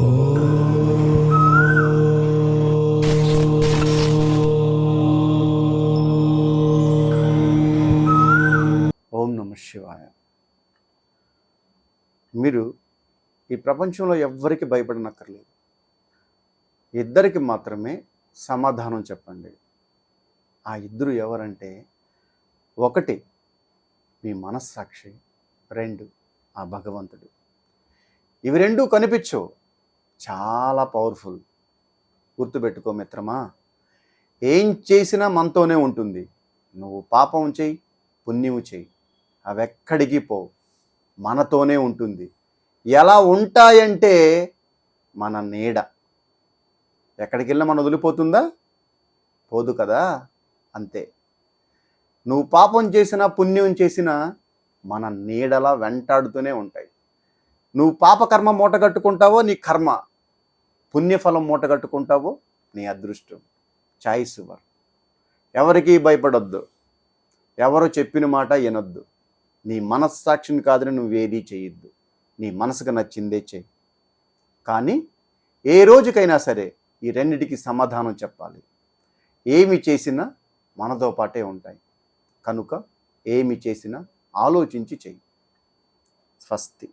ఓం నమ శివాయ. మీరు ఈ ప్రపంచంలో ఎవ్వరికి భయపడనక్కర్లేదు. ఇద్దరికి మాత్రమే సమాధానం చెప్పండి. ఆ ఇద్దరు ఎవరంటే ఒకటి మీ మనస్సాక్షి రెండు ఆ భగవంతుడు. ఇవి రెండూ కనిపించవు. చాలా పవర్ఫుల్ గుర్తుపెట్టుకో మిత్రమా ఏం చేసినా మనతోనే ఉంటుంది. నువ్వు పాపం చెయ్యి పుణ్యం చెయ్యి అవి ఎక్కడికి పో మనతోనే ఉంటుంది. ఎలా ఉంటాయంటే మన నీడ. ఎక్కడికి వెళ్ళినా మనం వదిలిపోతుందా? పోదు కదా అంతే. నువ్వు పాపం చేసినా పుణ్యం చేసినా మన నీడలా వెంటాడుతూనే ఉంటాయి. నువ్వు పాపకర్మ మూట కట్టుకుంటావో నీ కర్మ. పుణ్యఫలం మూట కట్టుకుంటావో నీ అదృష్టం. చాయిస్ ఇవ్వరు. ఎవరికి భయపడొద్దు. ఎవరు చెప్పిన మాట వినొద్దు. నీ మనస్సాక్షిని కాదని నువ్వేదీ చేయొద్దు నీ మనసుకు నచ్చిందే చెయ్యి. కానీ ఏ రోజుకైనా సరే ఈ రెండిటికి సమాధానం చెప్పాలి. ఏమి చేసినా మనతో పాటే ఉంటాయి. కనుక ఏమి చేసినా ఆలోచించి చెయ్యి. స్వస్తి.